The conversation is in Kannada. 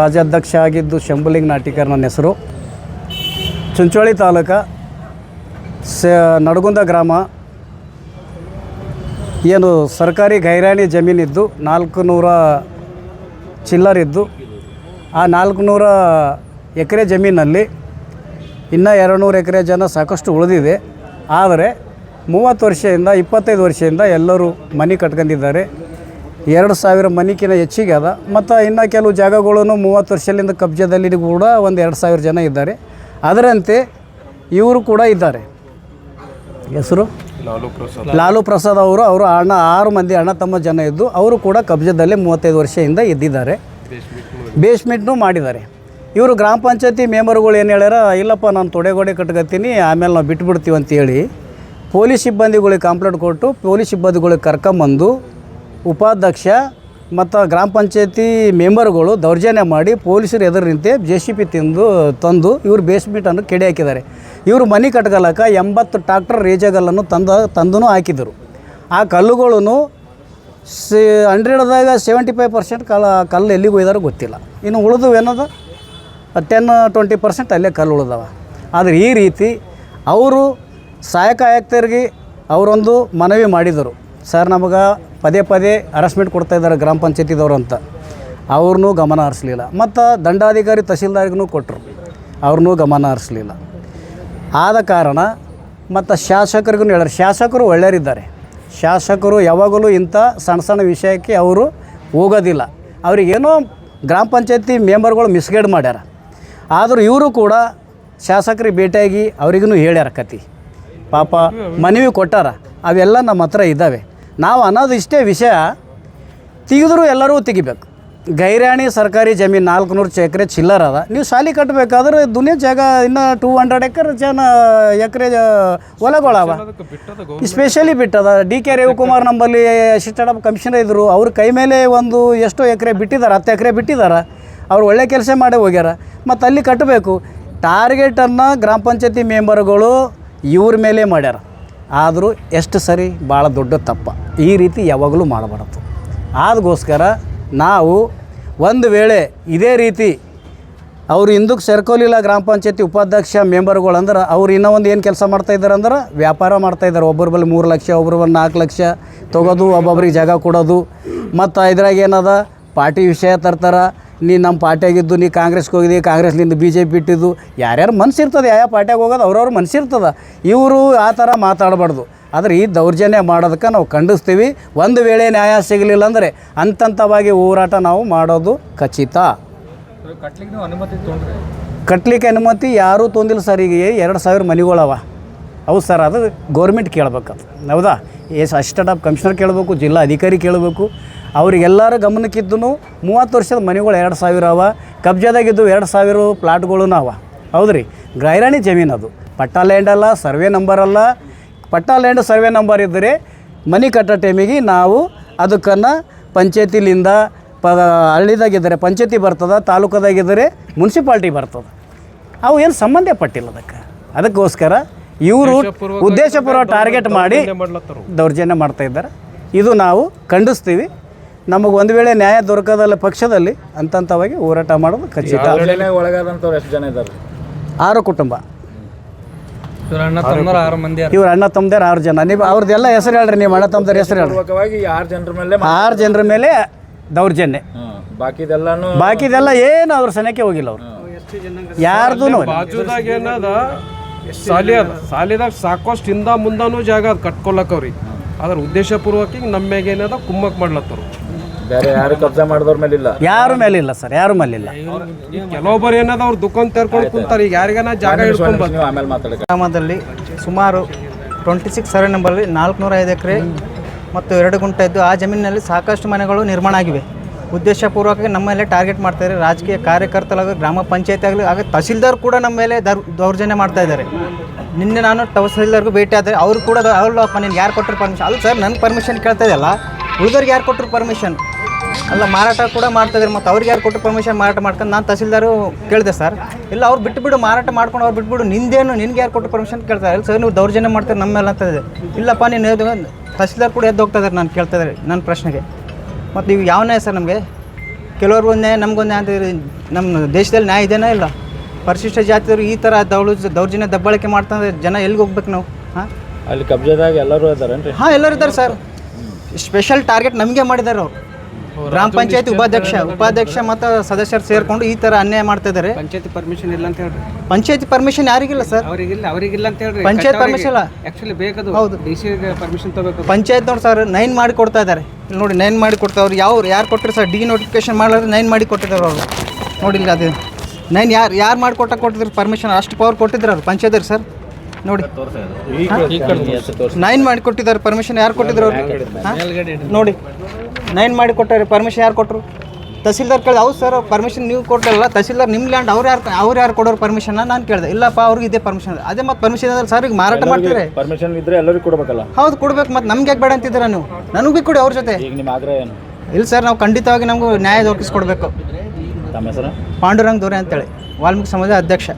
ರಾಜ್ಯಾಧ್ಯಕ್ಷ ಆಗಿದ್ದು ಶಂಭುಲಿಂಗ್ ನಾಟಿಕರ್ ನನ್ನ ಹೆಸರು. ಚುಂಚೋಳಿ ತಾಲೂಕ ಸ, ನಡಗುಂದ ಗ್ರಾಮ. ಏನು ಸರ್ಕಾರಿ ಗೈರಾಣಿ ಜಮೀನಿದ್ದು ನಾಲ್ಕು ನೂರ ಚಿಲ್ಲರಿದ್ದು, ಆ ನಾಲ್ಕು ನೂರ ಎಕರೆ ಜಮೀನಲ್ಲಿ ಇನ್ನೂ ಎರಡು ನೂರು ಎಕರೆ ಜನ ಸಾಕಷ್ಟು ಉಳಿದಿದೆ. ಆದರೆ ಮೂವತ್ತು ವರ್ಷದಿಂದ, ಇಪ್ಪತ್ತೈದು ವರ್ಷದಿಂದ ಎಲ್ಲರೂ ಮನೆ ಕಟ್ಕೊಂಡಿದ್ದಾರೆ. ಎರಡು ಸಾವಿರ ಮನಿಕಿನ ಹೆಚ್ಚಿಗೆ ಅದ. ಮತ್ತು ಇನ್ನು ಕೆಲವು ಜಾಗಗಳನ್ನು ಮೂವತ್ತು ವರ್ಷದಿಂದ ಕಬ್ಜದಲ್ಲಿ ಕೂಡ ಒಂದು ಎರಡು ಸಾವಿರ ಜನ ಇದ್ದಾರೆ. ಅದರಂತೆ ಇವರು ಕೂಡ ಇದ್ದಾರೆ. ಹೆಸರು? ಲಾಲು ಪ್ರಸಾದ್. ಅವರು ಅವರು ಅಣ್ಣ ಆರು ಮಂದಿ ಅಣ್ಣ ತಮ್ಮ ಜನ ಇದ್ದು ಅವರು ಕೂಡ ಕಬ್ಜದಲ್ಲಿ ಮೂವತ್ತೈದು ವರ್ಷದಿಂದ ಇದ್ದಿದ್ದಾರೆ. ಬೇಸ್ಮೆಂಟ್ನು ಮಾಡಿದ್ದಾರೆ. ಇವರು ಗ್ರಾಮ ಪಂಚಾಯತಿ ಮೆಂಬರ್ಗಳು ಏನು ಹೇಳ್ಯಾರ ಇಲ್ಲಪ್ಪ ನಾನು ತೊಡೆಗೋಡೆ ಕಟ್ಕತ್ತೀನಿ ಆಮೇಲೆ ನಾವು ಬಿಟ್ಬಿಡ್ತೀವಿ ಅಂತೇಳಿ ಪೊಲೀಸ್ ಸಿಬ್ಬಂದಿಗಳಿಗೆ ಕಂಪ್ಲೇಂಟ್ ಕೊಟ್ಟು ಪೊಲೀಸ್ ಸಿಬ್ಬಂದಿಗಳಿಗೆ ಕರ್ಕೊಂಬಂದು ಉಪಾಧ್ಯಕ್ಷ ಮತ್ತು ಗ್ರಾಮ ಪಂಚಾಯತಿ ಮೆಂಬರ್ಗಳು ದೌರ್ಜನ್ಯ ಮಾಡಿ ಪೊಲೀಸರು ಎದುರು ನಿಂತೆ ಜೆ ಸಿ ಪಿ ತಿಂದು, ತಂದು ಇವರು ಬೇಸ್ಮೆಂಟನ್ನು ಕೆಡಿ ಹಾಕಿದ್ದಾರೆ. ಇವರು ಮನೆ ಕಟ್ಕಲಕ್ಕ ಎಂಬತ್ತು ಟ್ರಾಕ್ಟರ್ ರೇಜಗಲ್ಲನ್ನು ತಂದ ತಂದು ಹಾಕಿದರು ಆ ಕಲ್ಲುಗಳನ್ನು ಸಿ ಹಂಡ್ರೆಡ್ದಾಗ ಸೆವೆಂಟಿ ಫೈವ್ ಪರ್ಸೆಂಟ್ ಕಲ್ಲ, ಕಲ್ಲು ಎಲ್ಲಿಗೆ ಒಯ್ದಾರೋ ಗೊತ್ತಿಲ್ಲ. ಇನ್ನು ಉಳಿದು ಏನದ? ಟೆನ್ ಟ್ವೆಂಟಿ ಪರ್ಸೆಂಟ್ ಅಲ್ಲೇ ಕಲ್ಲು ಉಳಿದವ. ಆದರೆ ಈ ರೀತಿ ಅವರು ಸಹಾಯಕ ಆಯುಕ್ತರಿಗೆ ಅವರೊಂದು ಮನವಿ ಮಾಡಿದರು. ಸರ್, ನಮಗೆ ಪದೇ ಪದೇ ಅರೆಸ್ಟ್ಮೆಂಟ್ ಕೊಡ್ತಾ ಇದ್ದಾರೆ ಗ್ರಾಮ ಪಂಚಾಯತಿದವರು ಅಂತ. ಅವ್ರನ್ನೂ ಗಮನ ಹರಿಸ್ಲಿಲ್ಲ. ಮತ್ತು ದಂಡಾಧಿಕಾರಿ ತಹಸೀಲ್ದಾರ್ಗೂ ಕೊಟ್ಟರು ಅವ್ರನ್ನೂ ಗಮನ ಹರಿಸ್ಲಿಲ್ಲ. ಆದ ಕಾರಣ ಮತ್ತು ಶಾಸಕರಿಗೂ ಹೇಳ್ಯಾರ ಶಾಸಕರು ಒಳ್ಳೆಯರಿದ್ದಾರೆ. ಶಾಸಕರು ಯಾವಾಗಲೂ ಇಂಥ ಸಣ್ಣ ಸಣ್ಣ ವಿಷಯಕ್ಕೆ ಅವರು ಹೋಗೋದಿಲ್ಲ. ಅವ್ರಿಗೇನೋ ಗ್ರಾಮ ಪಂಚಾಯತಿ ಮೆಂಬರ್ಗಳು ಮಿಸ್ಗೈಡ್ ಮಾಡ್ಯಾರ. ಆದರೂ ಇವರು ಕೂಡ ಶಾಸಕರಿಗೆ ಭೇಟಿಯಾಗಿ ಅವ್ರಿಗೂ ಹೇಳ್ಯಾರ ಕತಿ. ಪಾಪ ಮನವಿ ಕೊಟ್ಟಾರ. ಅವೆಲ್ಲ ನಮ್ಮ ಹತ್ರ ಇದ್ದಾವೆ. ನಾವು ಅನ್ನೋದು ಇಷ್ಟೇ ವಿಷಯ, ತೆಗೆದ್ರು ಎಲ್ಲರೂ ತೆಗಿಬೇಕು. ಗೈರಾಣಿ ಸರ್ಕಾರಿ ಜಮೀನು ನಾಲ್ಕುನೂರು ಎಕರೆ ಚಿಲ್ಲರ್ ಅದ. ನೀವು ಶಾಲೆ ಕಟ್ಟಬೇಕಾದ್ರೆ ದುನಿಯಾ ಜಾಗ ಇನ್ನೂ ಟೂ ಹಂಡ್ರೆಡ್ ಎಕರೆ ಜನ, ಎಕರೆ ಹೊಲಗಳವ ಸ್ಪೆಷಲಿ ಬಿಟ್ಟದ. ಡಿ ಕೆ ರವಿಕುಮಾರ್ ನಂಬಲ್ಲಿ ಅಸಿಸ್ಟೆಂಟ್ ಕಮಿಷನರ್ ಇದ್ದರು ಅವ್ರ ಕೈ ಮೇಲೆ ಒಂದು ಎಷ್ಟೋ ಎಕರೆ ಬಿಟ್ಟಿದ್ದಾರೆ ಹತ್ತು ಎಕರೆ ಬಿಟ್ಟಿದ್ದಾರೆ ಅವ್ರು ಒಳ್ಳೆ ಕೆಲಸ ಮಾಡೇ ಹೋಗ್ಯಾರ. ಮತ್ತು ಅಲ್ಲಿ ಕಟ್ಟಬೇಕು ಟಾರ್ಗೆಟನ್ನು ಗ್ರಾಮ ಪಂಚಾಯತಿ ಮೆಂಬರ್ಗಳು ಇವ್ರ ಮೇಲೆ ಮಾಡ್ಯಾರ. ಆದರೂ ಎಷ್ಟು ಸರಿ ಭಾಳ ದೊಡ್ಡ ತಪ್ಪ. ಈ ರೀತಿ ಯಾವಾಗಲೂ ಮಾಡಬಾರ್ದು. ಅದಕ್ಕೋಸ್ಕರ ನಾವು ಒಂದು ವೇಳೆ ಇದೇ ರೀತಿ ಅವ್ರು ಹಿಂದಕ್ಕೆ ಸೇರ್ಕೊಲಿಲ್ಲ ಗ್ರಾಮ ಪಂಚಾಯತಿ ಉಪಾಧ್ಯಕ್ಷ ಮೆಂಬರ್ಗಳು ಅಂದ್ರೆ ಅವ್ರು ಇನ್ನೂ ಒಂದು ಏನು ಕೆಲಸ ಮಾಡ್ತಾ ಇದ್ದಾರೆ ಅಂದ್ರೆ ವ್ಯಾಪಾರ ಮಾಡ್ತಾ ಇದ್ದಾರೆ ಒಬ್ಬರ ಬಳಿ ಮೂರು ಲಕ್ಷ ಒಬ್ಬರ ಬಳಿ ನಾಲ್ಕು ಲಕ್ಷ ತೊಗೋದು, ಒಬ್ಬೊಬ್ರಿಗೆ ಜಾಗ ಕೊಡೋದು. ಮತ್ತು ಇದ್ರಾಗ ಏನದ ಪಾರ್ಟಿ ವಿಷಯ ತರ್ತಾರ. ನೀ ನಮ್ಮ ಪಾರ್ಟಿಯಾಗಿದ್ದು ನೀ ಕಾಂಗ್ರೆಸ್ಗೆ ಹೋಗಿದ್ದಿ ಕಾಂಗ್ರೆಸ್ಲಿಂದ ಬಿ ಜೆ ಪಿ ಇಟ್ಟಿದ್ದು ಯಾರ್ಯಾರು ಮನ್ಸಿರ್ತದೆ ಯಾವ ಪಾರ್ಟಿಯಾಗ ಹೋಗೋದು ಅವ್ರವ್ರ ಮನ್ಸಿರ್ತದೆ. ಇವರು ಆ ಥರ ಮಾತಾಡಬಾರ್ದು. ಆದರೆ ಈ ದೌರ್ಜನ್ಯ ಮಾಡೋದಕ್ಕೆ ನಾವು ಖಂಡಿಸ್ತೀವಿ. ಒಂದು ವೇಳೆ ನ್ಯಾಯ ಸಿಗಲಿಲ್ಲ ಅಂದರೆ ಹಂತವಾಗಿ ಹೋರಾಟ ನಾವು ಮಾಡೋದು ಖಚಿತ. ಕಟ್ಲಿಕ್ಕೆ ಅನುಮತಿ ಯಾರೂ ತೊಂದಿಲ್ಲ ಸರ್ ಈಗ ಎರಡು ಸಾವಿರ ಮನೆಗಳವ. ಹೌದು ಸರ್ ಅದು ಗೌರ್ಮೆಂಟ್ ಕೇಳ್ಬೇಕದು ಹೌದಾ? ಎಸ್, ಅಸಿಸ್ಟೆಂಟ್ ಆಫ್ ಕಮಿಷನರ್ ಕೇಳಬೇಕು, ಜಿಲ್ಲಾ ಅಧಿಕಾರಿ ಕೇಳಬೇಕು. ಅವ್ರಿಗೆಲ್ಲರ ಗಮನಕ್ಕಿದ್ದು ಮೂವತ್ತು ವರ್ಷದ ಮನೆಗಳು ಎರಡು ಸಾವಿರ ಅವ, ಕಬ್ಜಾದಾಗಿದ್ದು ಎರಡು ಸಾವಿರ ಪ್ಲಾಟ್ಗಳೂ ಅವ ಹೌದು ರೀ ಗೈರಾಣಿ ಜಮೀನು ಅದು. ಪಟ್ಟಾ ಲ್ಯಾಂಡ್ ಅಲ್ಲ, ಸರ್ವೆ ನಂಬರ್ ಅಲ್ಲ. ಪಟ್ಟಾ ಲ್ಯಾಂಡ್ ಸರ್ವೆ ನಂಬರ್ ಇದ್ದರೆ ಮನೆ ಕಟ್ಟೋ ಟೈಮಿಗೆ ನಾವು ಅದಕ್ಕನ್ನು ಪಂಚಾಯತಿಲಿಂದ ಪ, ಹಳ್ಳಿದಾಗಿದ್ದರೆ ಪಂಚಾಯತಿ ಬರ್ತದೆ, ತಾಲೂಕದಾಗಿದ್ದರೆ ಮುನ್ಸಿಪಾಲ್ಟಿ ಬರ್ತದೆ. ಅವು ಏನು ಸಂಬಂಧಪಟ್ಟಿಲ್ಲ ಅದಕ್ಕೆ. ಅದಕ್ಕೋಸ್ಕರ ಇವರು ಉದ್ದೇಶಪೂರ್ವ ಟಾರ್ಗೆಟ್ ಮಾಡಿ ದೌರ್ಜನ್ಯ ಮಾಡ್ತಾ ಇದ್ದಾರೆ. ಇದು ನಾವು ಖಂಡಿಸ್ತೀವಿ. ನಮಗೆ ಒಂದು ವೇಳೆ ನ್ಯಾಯ ದೊರಕದಲ್ಲ ಪಕ್ಷದಲ್ಲಿ ಅಂತಂತವಾಗಿ ಹೋರಾಟ ಮಾಡೋದು ಖಚಿತ. ಒಳಗಾದಂಥವ್ರು ಎಷ್ಟು ಜನ ಇದ್ದಾರೆ ಆರು ಕುಟುಂಬ. ಇವ್ರ ಅಣ್ಣ ತಮ್ಮರು ಆರು ಜನ. ನೀವು ಅವ್ರದ್ದೆಲ್ಲ ಹೆಸರು ಹೇಳ್ರಿ ನೀವು ಅಣ್ಣ ತಮ್ಮದ್ರ ಹೆಸರು ಹೇಳ್ರಿ. ಆರು ಜನರ ಮೇಲೆ ಆರು ಜನರ ಮೇಲೆ ದೌರ್ಜನ್ಯ. ಬಾಕಿದೆಲ್ಲಾನು ಬಾಕಿದೆಲ್ಲ ಏನು ಅವ್ರ ಸನಕ್ಕೆ ಹೋಗಿಲ್ಲ ಅವರು. ಯಾರ್ದು ಸಾಲಿ ಅದ. ಸಾಲಿದಾಗ ಸಾಕಷ್ಟು ಹಿಂದ ಮುಂದಾನು ಜಾಗ ಅದು ಕಟ್ಕೊಳಕವ್ರಿ ಅದ್ರ ಉದ್ದೇಶಪೂರ್ವಕ ಏನದ ಕುಮ್ಮಕ್ ಮಾಡ್ಲತ್ತರು. ಬೇರೆ ಯಾರು ಕಬ್ಜಾ ಮಾಡಿದವ್ರ ಮೇಲೆ ಇಲ್ಲ. ಯಾರ ಮೇಲಿಲ್ಲ ಸರ್ ಯಾರ ಮೇಲಿಲ್ಲ ಕೆಲವೊಬ್ಬರು ಏನದ ಅವ್ರು ದುಕಾನ್ ತೆರ್ಕೊಂಡು ಕುಂತಾರೆ ಈಗ ಯಾರಿಗಾನ ಜಾಗ ಹಿಡ್ಕೊಂಡ್ ಆಮೇಲೆ ಗ್ರಾಮದಲ್ಲಿ ಸುಮಾರು ಟ್ವೆಂಟಿ ಸಿಕ್ಸ್ ಸರ್ವೆ ನಂಬರ್ ನಾಲ್ಕುನೂರ ಐದು ಎಕರೆ ಮತ್ತು ಎರಡು ಗುಂಟೆ ಇದ್ದು ಆ ಜಮೀನಿನಲ್ಲಿ ಸಾಕಷ್ಟು ಮನೆಗಳು ನಿರ್ಮಾಣ ಆಗಿವೆ. ಉದ್ದೇಶಪೂರ್ವಕವಾಗಿ ನಮ್ಮ ಮೇಲೆ ಟಾರ್ಗೆಟ್ ಮಾಡ್ತಾ ಇದ್ದಾರೆ. ರಾಜಕೀಯ ಕಾರ್ಯಕರ್ತರಾಗಲಿ ಗ್ರಾಮ ಪಂಚಾಯತಿ ಆಗಲಿ, ಹಾಗೆ ತಹಸೀಲ್ದಾರ್ ಕೂಡ ನಮ್ಮ ಮೇಲೆ ದರ್ ದೌರ್ಜನ್ಯ ಮಾಡ್ತಾ ಇದ್ದಾರೆ. ನಿನ್ನೆ ನಾನು ತಹಸೀಲ್ದಾರ್ಗೂ ಭೇಟಿ ಆದರೆ ಅವರು ಕೂಡ ಅವ್ರಲ್ಲಪ್ಪ ನಿನ್ಗೆ ಯಾರು ಕೊಟ್ಟರು ಪರ್ಮಿಷನ್ ಅಲ್ಲ ಸರ್ ನನ್ನ ಪರ್ಮಿಷನ್ ಕೇಳ್ತಾ ಇದೆಯಲ್ಲ, ಉಳಿದವ್ರಿಗೆ ಯಾರು ಕೊಟ್ಟರು ಪರ್ಮಿಷನ್ ಅಲ್ಲ, ಮಾರಾಟ ಕೂಡ ಮಾಡ್ತಾ ಇದ್ದಾರೆ, ಮತ್ತು ಅವ್ರಿಗೆ ಯಾರು ಕೊಟ್ಟರು ಪರ್ಮಿಷನ್ ಮಾರಾಟ ಮಾಡ್ಕೊಂಡು ನಾನು ತಹಸೀಲ್ದಾರು ಕೇಳಿದೆ ಸರ್ ಇಲ್ಲ, ಅವ್ರು ಬಿಟ್ಟುಬಿಡು ಮಾರಾಟ ಮಾಡ್ಕೊಂಡು ಅವ್ರು ಬಿಟ್ಬಿಡು, ನಿಂದೇನು, ನಿನ್ಗೆ ಯಾರು ಕೊಟ್ಟರು ಪರ್ಮಿಷನ್ ಕೇಳ್ತಾರೆ ಇಲ್ಲ ಸರ್, ನೀವು ದೌರ್ಜನ್ಯ ಮಾಡ್ತಾರೆ ನಮ್ಮ ಮೇಲೆ ಅಂತ ಇದೆ. ಇಲ್ಲಪ್ಪ, ನೀನು ತಹಸೀಲ್ದಾರ್ ಕೂಡ ಎದ್ದು ಹೋಗ್ತಾ ಇದ್ದಾರೆ, ನಾನು ಕೇಳ್ತಾ ಇದ್ದಾರೆ ನನ್ನ ಪ್ರಶ್ನೆಗೆ. ಮತ್ತು ನೀವು ಯಾವ ನ್ಯಾಯ ಸರ್ ನಮಗೆ? ಕೆಲವ್ರಿಗೊಂದು ನ್ಯಾಯ ನಮಗೊಂದು ನ್ಯಾಯ ಅಂತ ನಮ್ಮ ದೇಶದಲ್ಲಿ ನ್ಯಾಯ ಇದೆಯಾ ಇಲ್ಲ? ಪರಿಶಿಷ್ಟ ಜಾತಿಯವರು ಈ ಥರ ದೌಳು ದೌರ್ಜನ್ಯ ದಬ್ಬಾಳಿಕೆ ಮಾಡ್ತಂದ್ರೆ ಜನ ಎಲ್ಲಿಗೆ ಹೋಗ್ಬೇಕು ನಾವು? ಹಾಂ? ಅಲ್ಲಿ ಕಬ್ಜಾದಾಗ ಎಲ್ಲರೂ ಇದ್ದಾರೆ ಹಾಂ ಎಲ್ಲರೂ ಇದ್ದಾರೆ ಸರ್. ಸ್ಪೆಷಲ್ ಟಾರ್ಗೆಟ್ ನಮಗೆ ಮಾಡಿದ್ದಾರೆ ಅವರು. ಗ್ರಾಮ ಪಂಚಾಯತಿ ಉಪಾಧ್ಯಕ್ಷ ಉಪಾಧ್ಯಕ್ಷ ಮತ್ತು ಸದಸ್ಯರು ಸೇರಿಕೊಂಡು ಈ ಥರ ಅನ್ಯಾಯ ಮಾಡ್ತಾ ಇದ್ದಾರೆ. ಪಂಚಾಯತಿ ಪರ್ಮಿಷನ್ ಇಲ್ಲ ಅಂತ ಹೇಳ್ರಿ. ಪಂಚಾಯತಿ ಪರ್ಮಿಷನ್ ಯಾರಿಗಿಲ್ಲ ಸರ್? ಅವರಿಗಿಲ್ಲ ಅವರಿಗಿಲ್ಲ ಅಂತ ಹೇಳ್ರಿ. ಪಂಚಾಯತ್ ಪರ್ಮಿಷನ್ ಇಲ್ಲ. ಆಕ್ಚುಲಿ ಬೇಕದು ಹೌದು. ಡಿ ಸಿ ಪರ್ಮಿಷನ್ ತಗೋಬೇಕು. ಪಂಚಾಯತ್ ನೋಡಿ ಸರ್ ನೈನ್ ಮಾಡಿ ಕೊಡ್ತಾ ಇದ್ದಾರೆ. ಇಲ್ಲಿ ನೋಡಿ ನೈನ್ ಮಾಡಿ ಕೊಡ್ತಾ ಅವ್ರು ಯಾವ ಯಾರು ಕೊಟ್ಟರು ಸರ್? ಡಿ ನೋಟಿಫಿಕೇಶನ್ ಮಾಡಿದ್ರೆ ನೈನ್ ಮಾಡಿ ಕೊಟ್ಟಿದ್ದಾರೆ ಅವರು. ನೋಡಿಲ್ಲ ಅದು. ನೈನ್ ಯಾರು ಯಾರು ಮಾಡಿ ಕೊಟ್ಟ ಕೊಟ್ಟಿದ್ರು ಪರ್ಮಿಷನ್ ಅಷ್ಟು ಪವರ್ ಕೊಟ್ಟಿದ್ರು ಅವ್ರು ಪಂಚಾಯತ್ ಸರ್. ನೋಡಿ. ನೈನ್ ಮಾಡಿ ಕೊಟ್ಟಿದ್ದಾರೆ ಪರ್ಮಿಷನ್ ಯಾರು ಕೊಟ್ಟಿದ್ರು ಅವ್ರು ಹಾಂ? ನೋಡಿ. ನೈನ್ ಮಾಡಿ ಕೊಟ್ಟಾರೆ ಪರ್ಮಿಷನ್ ಯಾರು ಕೊಟ್ಟರು ತಹಸೀಲ್ದಾರ್ ಕೇಳಿದೆ ಹೌದು ಸರ್ ಪರ್ಮಿಷನ್ ನೀವು ಕೊಟ್ಟಲ್ಲ ತಹಸೀಲ್ದಾರ್ ನಿಮ್ಮ ಲ್ಯಾಂಡ್ ಅವ್ರು ಯಾರು ಅವ್ರು ಯಾರು ಕೊಡೋರು ಪರ್ಮಿಷನ್ ನಾನು ಕೇಳಿದೆ. ಇಲ್ಲಪ್ಪ ಅವ್ರಿಗೆ ಇದೇ ಪರ್ಮಿಷನ್ ಅದೇ ಮತ್ತೆ ಪರ್ಮಿಷನ್ ಇದ್ರೆ ಸರ್ ಈಗ ಮಾರಾಟ ಮಾಡ್ತೀರಿ? ಪರ್ಮಿಷನ್ ಇದ್ರೆ ಎಲ್ಲರಿಗೂ ಕೊಡಬೇಕಲ್ಲ. ಹೌದು ಕೊಡ್ಬೇಕು ಮತ್ತೆ ನಮ್ಗೆ ಯಾಕೆ ಬೇಡ ಅಂತಿದ್ದೀರಾ ನೀವು? ನನಗೂ ಭೀ ಕೊಡಿ ಅವ್ರ ಜೊತೆ. ಈಗ ನಿಮ್ಮ ಆಗ್ರಹ ಏನು? ಇಲ್ಲ ಸರ್ ನಾವು ಖಂಡಿತವಾಗಿ ನಮಗೂ ನ್ಯಾಯ ದೊರಕಿಸ್ಕೊಡ್ಬೇಕು. ತಮ್ಮ ಹೆಸರು? ಪಾಂಡುರಂಗ್ ದೊರೆ ಅಂತೇಳಿ ವಾಲ್ಮೀಕಿ ಸಮಾಜ ಅಧ್ಯಕ್ಷ.